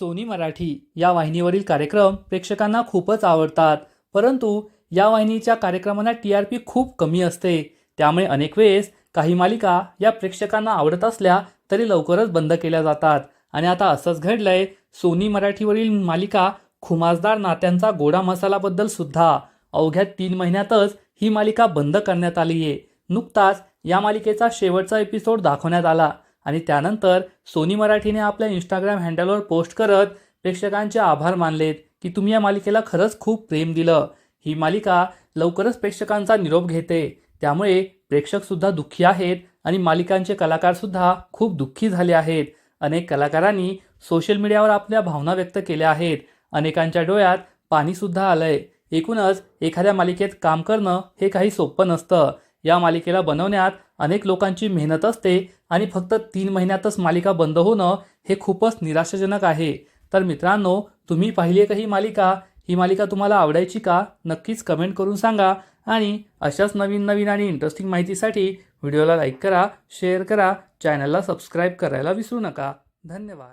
Sony Marathi या वाहिनीवरील कार्यक्रम प्रेक्षकांना खूपच आवडतात. परंतु या वाहिनीच्या कार्यक्रमांना टी आर पी खूप कमी असते. त्यामुळे अनेक वेळेस काही मालिका या प्रेक्षकांना आवडत असल्या तरी लवकरच बंद केल्या जातात. आणि आता असंच घडलंय सोनी मराठीवरील मालिका खुमासदार नात्यांचा गोडा मसालाबद्दल सुद्धा. अवघ्या तीन महिन्यातच ही मालिका बंद करण्यात आली आहे नुकताच या मालिकेचा शेवटचा एपिसोड दाखवण्यात आला. आणि त्यानंतर सोनी मराठीने आपल्या इंस्टाग्राम हँडलवर पोस्ट करत प्रेक्षकांचे आभार मानलेत की तुम्ही या मालिकेला खरंच खूप प्रेम दिलं. ही मालिका लवकरच प्रेक्षकांचा निरोप घेते. त्यामुळे प्रेक्षकसुद्धा दुःखी आहेत आणि मालिकांचे कलाकारसुद्धा खूप दुःखी झाले आहेत. अनेक कलाकारांनी सोशल मीडियावर आपल्या भावना व्यक्त केल्या आहेत. अनेकांच्या डोळ्यात पाणीसुद्धा आलंय. एकूणच एखाद्या मालिकेत काम करणं हे काही सोपं नसतं. या मालिकेला बनवण्यात अनेक लोकांची मेहनत असते. आणि फक्त तीन महिन्यातच मालिका बंद होणं हे खूपच निराशाजनक आहे. तर मित्रांनो तुम्ही पाहिली का ही मालिका? ही मालिका तुम्हाला आवडायची का? नक्कीच कमेंट करून सांगा आणि अशाच नवीन नवीन आणि इंटरेस्टिंग माहितीसाठी व्हिडिओला लाईक करा शेअर करा चॅनलला सबस्क्राईब करायला विसरू नका. धन्यवाद.